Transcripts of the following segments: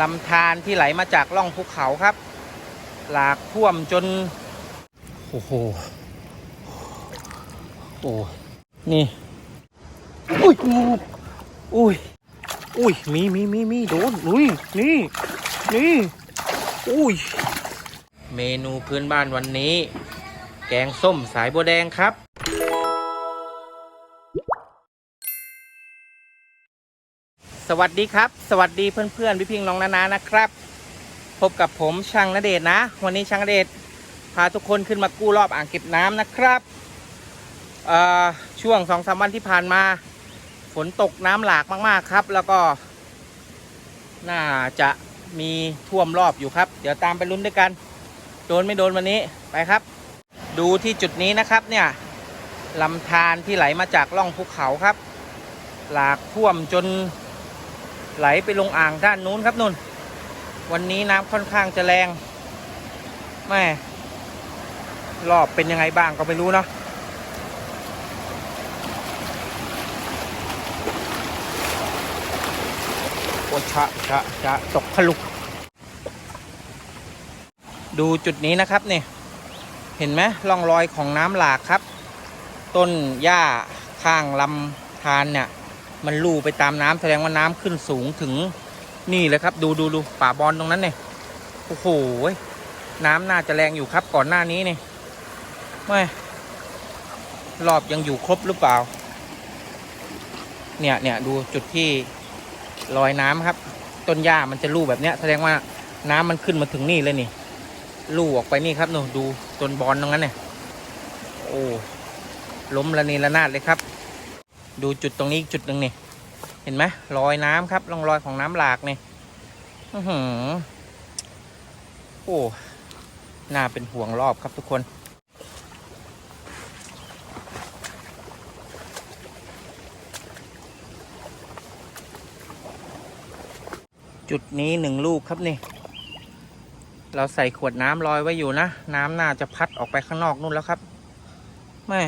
ลำธารที่ไหลมาจากล่องภูเขาครับ หลากท่วมจน โอ้โห โอ้ นี่ อุ้ย อุ้ย อุ้ย มีมีมีมีโดน อุ้ย นี่ นี่ อุ้ย เมนูพื้นบ้านวันนี้ แกงส้มสายบัวแดงครับ สวัสดีครับ สวัสดีเพื่อนๆพี่พิงน้องนานานะครับ พบกับผมช่างนเดชนะ วันนี้ช่างนเดชพาทุกคนขึ้นมากู้รอบอ่างเก็บน้ำนะครับช่วงสองสามวันที่ผ่านมา ฝนตกน้ำหลากมากๆครับ แล้วก็ น่าจะมีท่วมรอบอยู่ครับ เดี๋ยวตามไปลุ้นด้วยกัน โดนไม่โดนวันนี้ไปครับ ดูที่จุดนี้นะครับเนี่ยลำธารที่ไหลมาจากล่องภูเขาครับ หลากท่วมจน ไหลไปลงอ่างด้านนู้นครับนุ่น วันนี้น้ำค่อนข้างจะแรงแม่รอบเป็นยังไงบ้างก็ไม่รู้เนาะโอชะชะชะตกขลุก ดูจุดนี้นะครับเนี่ยเห็นไหมร่องรอยของน้ำหลากครับ ต้นหญ้าข้างลำธารเนี่ย มันลู่ไปตามน้ำแสดงว่าน้ำขึ้นสูงถึงนี่เลยครับ ดูดูดูป่าบอลตรงนั้นเนี่ยโอ้โหน้ำน่าจะแรงอยู่ครับก่อนหน้านี้เนี่ยไม่รอบยังอยู่ครบหรือเปล่า เนี่ยเนี่ยดูจุดที่ลอยน้ำครับ ต้นหญ้ามันจะลู่แบบเนี้ย แสดงว่าน้ำมันขึ้นมาถึงนี่เลยนี่ลู่ออกไปนี่ครับหนูดูต้นบอลตรงนั้นเนี่ยโอ้ล้มระเนระนาดเลยครับ ดูจุดตรงนี้อีกจุดหนึ่งนี่ เห็นไหมรอยน้ำครับร่องรอยของน้ำหลากนี่อื้อหือโอ้น่าเป็นห่วงรอบครับทุกคน จุดนี้หนึ่งลูกครับนี่ เราใส่ขวดน้ำลอยไว้อยู่นะ น้ำน่าจะพัดออกไปข้างนอกนู่นแล้วครับไม่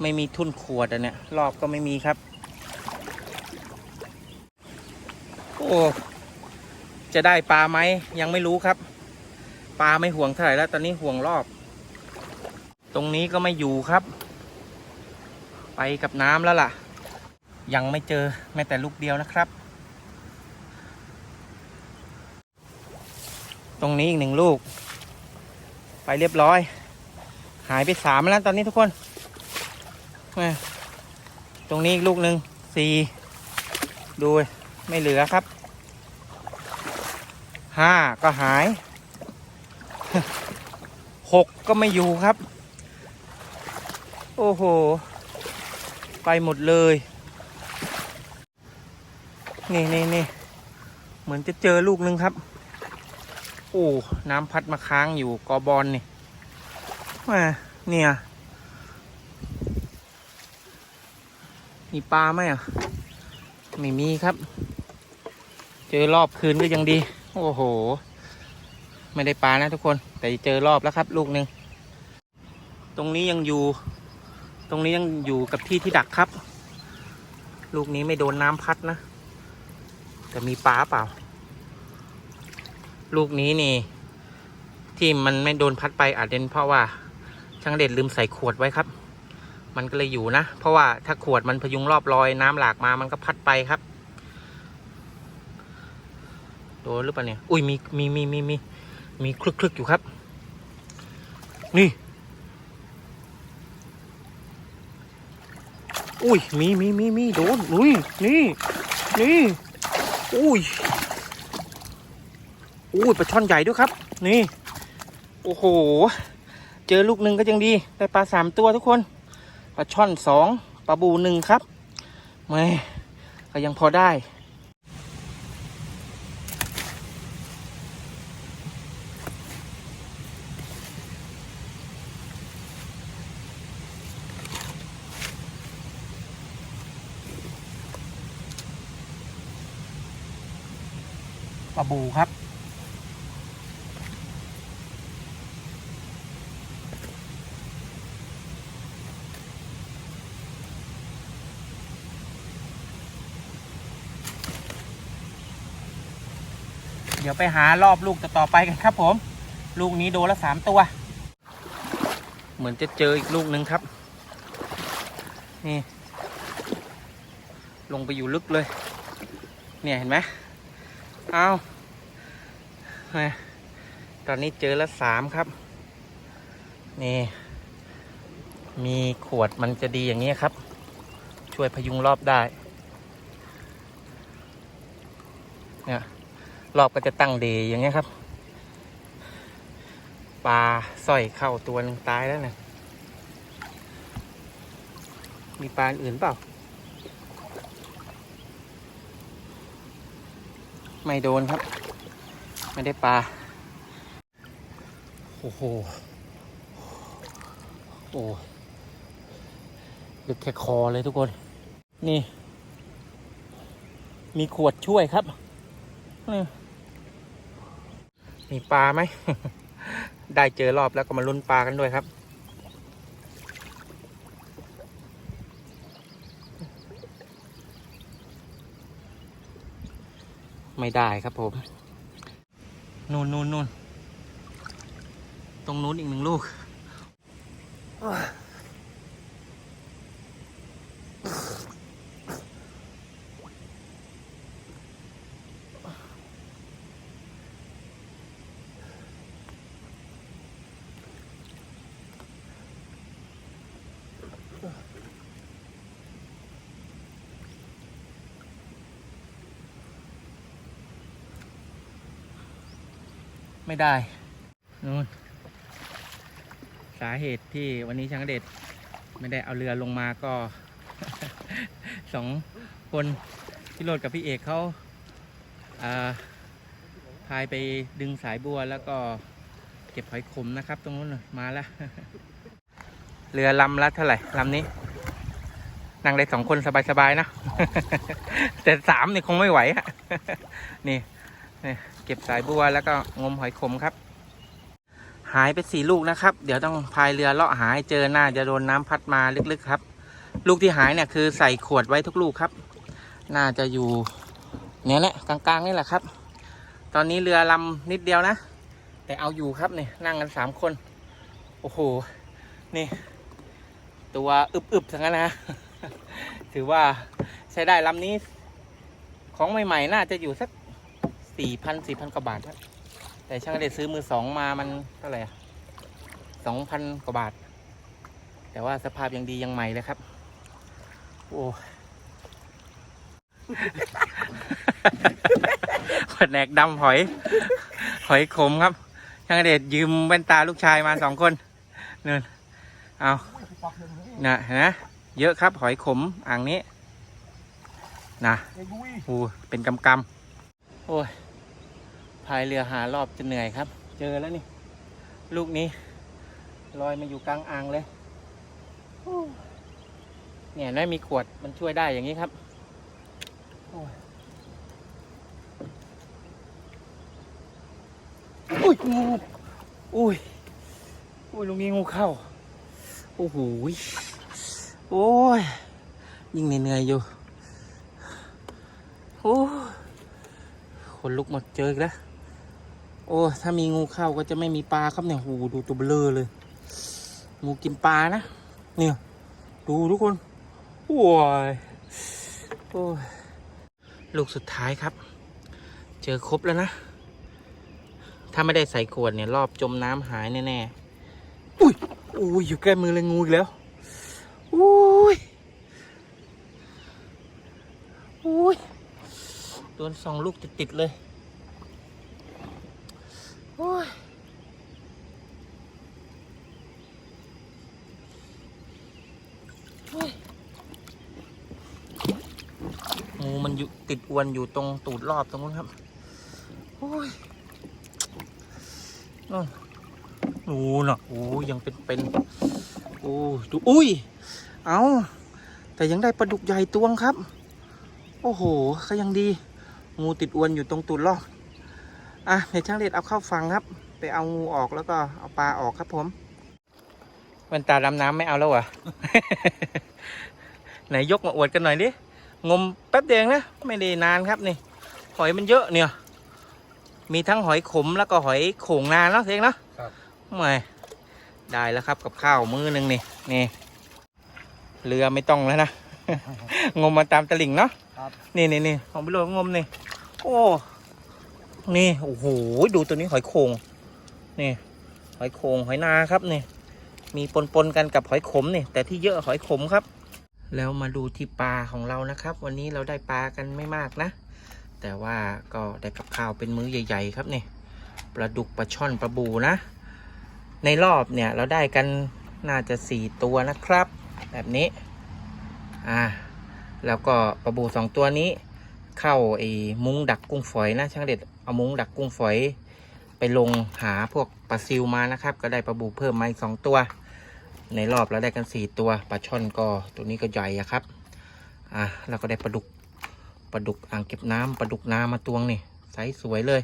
ไม่มีทุ่นขวดอะเนี่ยรอบก็ไม่มีครับ โอ้จะได้ปลาไหมยังไม่รู้ครับ ปลาไม่ห่วงเท่าไหร่แล้ว ตอนนี้ห่วงรอบ ตรงนี้ก็ไม่อยู่ครับ ไปกับน้ำแล้วล่ะ ยังไม่เจอแม้แต่ลูกเดียวนะครับ ตรงนี้อีกหนึ่งลูก ไปเรียบร้อย หายไปสามแล้วตอนนี้ทุกคน ตรงนี้อีกลูกหนึ่งสี่ดูไม่เหลือครับห้าก็หายหกก็ไม่อยู่ครับ โอ้โห ไปหมดเลย นี่นี่นี่เหมือนจะเจอลูกหนึ่งครับ โอ้ น้ำพัดมาค้างอยู่กอบอลนี่มาเนี่ย มีปลาไหมอะ ไม่มีครับ เจอรอบคืนก็ยังดี โอ้โห ไม่ได้ปลานะทุกคน แต่เจอรอบแล้วครับ ลูกหนึ่ง ตรงนี้ยังอยู่ ตรงนี้ยังอยู่กับที่ที่ดักครับ ลูกนี้ไม่โดนน้ำพัดนะ แต่มีปลาเปล่า ลูกนี้นี่ ที่มันไม่โดนพัดไปอาจเป็นเพราะว่าช่างเด็ดลืมใส่ขวดไว้ครับ มันก็เลยอยู่นะ เพราะว่าถ้าขวดมันพยุงรอบรอยน้ำหลากมามันก็พัดไปครับ โดนหรือเปล่าเนี่ย อุ้ยมีมีมีมีมีมีคลึกคลึกอยู่ครับ นี่ อุ้ยมีมีมีมีโดนอุ้ยนี่นี่อุ้ยอุ้ยปลาช่อนใหญ่ด้วยครับ นี่ โอ้โห เจอลูกหนึ่งก็ยังดี ได้ปลาสามตัวทุกคน ปลาช่อนสองปลาบูหนึ่งครับแม่ก็ยังพอได้ปลาบูครับ ยวไปหารอบลูกต่อๆไปกันครับผม ลูกนี้โดนละสามตัว เหมือนจะเจออีกลูกหนึ่งครับ นี่ ลงไปอยู่ลึกเลย เนี่ยเห็นไหมเอาตอนนี้เจอละสามครับ นี่ มีขวดมันจะดีอย่างนี้ครับ ช่วยพยุงรอบได้ เนี่ย รอบก็จะตั้งเดย์อย่างเงี้ยครับ ปลาสร้อยเข้าตัวหนึงตายแล้วนะมีปลาอื่นเปล่า ไม่โดนครับ ไม่ได้ปลา โอ้โห โอ้ลึกแค่คอเลยทุกคน นี่ มีขวดช่วยครับนี่ มีปลาไหม ได้เจอรอบแล้วก็มาลุ้นปลากันด้วยครับ ไม่ได้ครับผม นู่นนู่นนู่นตรงนู้นอีกหนึ่งลูก ไม่ได้นู่นสาเหตุที่วันนี้ช่างเด็ดไม่ได้เอาเรือลงมาก็ สองคนพี่โรดกับพี่เอกเขาพายไปดึงสายบัวแล้วก็เก็บหอยขมนะครับ ตรงนู้นมาแล้ว เรือลำละเท่าไหร่ลำนี้ นั่งได้สองคนสบายๆนะ แต่สามนี่คงไม่ไหวอะนี่ เก็บสายบัวแล้วก็งมหอยขมครับ หายไปสี่ลูกนะครับ เดี๋ยวต้องพายเรือเลาะหาให้เจอหน่าจะโดนน้ำพัดมาลึกๆครับ ลูกที่หายเนี่ยคือใส่ขวดไว้ทุกลูกครับ น่าจะอยู่เนี่ยแหละกลางๆนี่แหละครับ ตอนนี้เรือลำนิดเดียวนะ แต่เอาอยู่ครับนี่นั่งกันสามคน โอ้โห นี่ ตัวอึบๆทั้งนั้นนะถือว่าใช้ได้ลำนี้ ของใหม่ ๆ น่าจะอยู่สัก สี่พันสี่พันกว่าบาทครับแต่ช่างได้ซื้อมือสองมามันเท่าไหร่สองพันกว่าบาท แต่ว่าสภาพยังดียังใหม่เลยครับ โอ้แผนกดำหอย หอยขมครับ ช่างเดชยืมแว่นตาลูกชายมาสองคนเนินเอานะเห็นะเยอะครับ หอยขมอ่างนี้นะโอ้เป็นกำกำโอ้ย พายเรือหารอบจะเหนื่อยครับ เจอแล้วนี่ ลูกนี้ลอยมาอยู่กลางอ่างเลยเนี่ยน่ามีขวดมันช่วยได้อย่างนี้ครับอุ้ยงูอุ้ยอุ้ยลูกนี้งูเข้า โอ้โหโอ้ย ยิ่งเหนื่อยอยู่ โอ้ คนลุกหมดเจออีกแล้ว โอ้ถ้ามีงูเข้าก็จะไม่มีปลาครับเนี่ยโหดูตัวเบลอเลย งูกินปลานะเนี่ยดูทุกคนโอ้ยโอ้ยลูกสุดท้ายครับ เจอครบแล้วนะ ถ้าไม่ได้ใส่ขวดเนี่ย รอบจมน้ำหายแน่ๆอุ้ยอุ้ยอยู่ใกล้มือเลยงูอีกแล้วอุ้ยอุ้ยโดนสองลูกติดๆเลย โอ้ยโอ้ยงูมันอยู่ติดอวนอยู่ตรงตูดรอบตรงนู้นครับ โอ้ยนู่นนูนอะโอ้ยยังเป็นเป็นโอ้ยดูอุ้ย เอาแต่ยังได้ปลาดุกใหญ่ตวงครับ โอ้โหก็ยังดี งูติดอวนอยู่ตรงตูดรอบ อะเดี๋ยวช่างเด็ดเอาเข้าฟังครับ ไปเอางูออกแล้วก็เอาปลาออกครับผมแว่นตาดำน้ำไม่เอาแล้วเหรอไหนยกมาอวดกันหน่อยดิงมแป๊บเดียวเองนะไม่ได้นานครับนี่ หอยมันเยอะเนี่ยโมีทั้งหอยขมแล้วก็หอยโข่งนานเนาะเองเนาะครับไม่ได้แล้วครับกับข้าวมือหนึ่งนี่นี่เรือไม่ต้องแล้วนะ งมมาตามตลิ่งเนาะครับนี่นี่นี่ของพี่โรดงมนี่ โอ้ นี่โอ้โหดูตัวนี้หอยโขงนี่หอยโขงหอยนาครับนี่มีปนปนกันกับหอยขมนี่แต่ที่เยอะหอยขมครับ แล้วมาดูที่ปลาของเรานะครับ วันนี้เราได้ปลากันไม่มากนะ แต่ว่าก็ได้กับข้าวเป็นมื้อใหญ่ ๆ ครับนี่ปลาดุกปลาช่อนปลาบูนะ ในรอบเนี่ยเราได้กันน่าจะสี่ตัวนะครับ แบบนี้อ่าแล้วก็ปลาบูสองตัวนี้ เข้าไอ้มุ้งดักกุ้งฝอยนะช่างเด็ด เอามุ้งดักกุ้งฝอย ไปลงหาพวกปลาซิวมานะครับ ก็ได้ปลาบูเพิ่มมาอีกสองตัว ในรอบเราได้กันสี่ตัวปลาช่อนก็ตัวนี้ก็ใหญ่อะครับ อะเราก็ได้ปลาดุกปลาดุกอ่างเก็บน้ำปลาดุกนามาตวงนี่ไซส์สวยเลย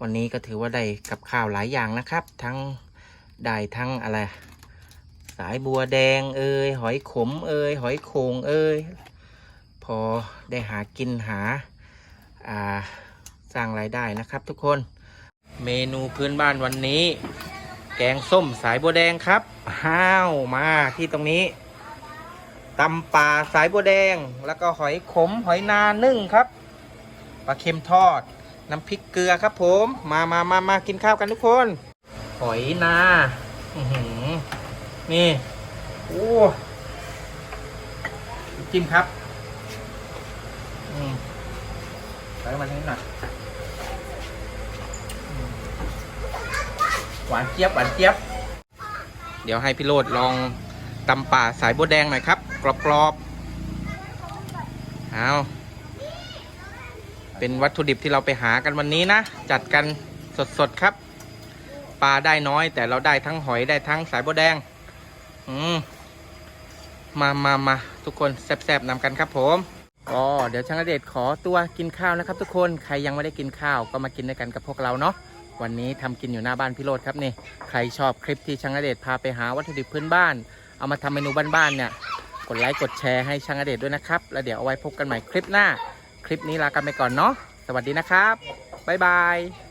วันนี้ก็ถือว่าได้กับข้าวหลายอย่างนะครับ ทั้งได้ทั้งอะไร สายบัวแดงเอ่ยหอยขมเอ่ยหอยโขงเอ่ยพอได้หากินหาอ่า สร้างรายได้นะครับทุกคน เมนูพื้นบ้านวันนี้ แกงส้มสายบัวแดงครับห้าวมาที่ตรงนี้ตำป่าสายบัวแดง แล้วก็หอยขมหอยนานึ่งครับปลาเค็มทอด น้ำพริกเกลือครับผม มามามามากินข้าวกันทุกคน หอยนาอือนี่โอ้จิ้มครับ อืมใส่มาทางนี้หน่อยอืม หวานเจี๊ยบหวานเจี๊ยบ เดี๋ยวให้พี่โรดลองตำป่าสายบัวแดงหน่อยครับ กรอบๆเอาเป็นวัตถุดิบที่เราไปหากันวันนี้นะ จัดกันสดๆครับ ปลาได้น้อยแต่เราได้ทั้งหอยได้ทั้งสายบัวแดง อืมมามามาทุกคนแซ่บๆนำกันครับผมก็เดี๋ยวช่างเดชขอตัวกินข้าวนะครับ ทุกคนใครยังไม่ได้กินข้าวก็มากินด้วยกันกับพวกเราเนาะ วันนี้ทำกินอยู่หน้าบ้านพี่โรดครับนี่ใครชอบคลิปที่ช่างอเดชพาไปหาวัตถุดิบพื้นบ้าน เอามาทำเมนูบ้านๆเนี่ยกดไลค์กดแชร์ให้ช่างอเดชด้วยนะครับ แล้วเดี๋ยวเอาไว้พบกันใหม่คลิปหน้า คลิปนี้ลากันไปก่อนเนาะสวัสดีนะครับบ๊ายบาย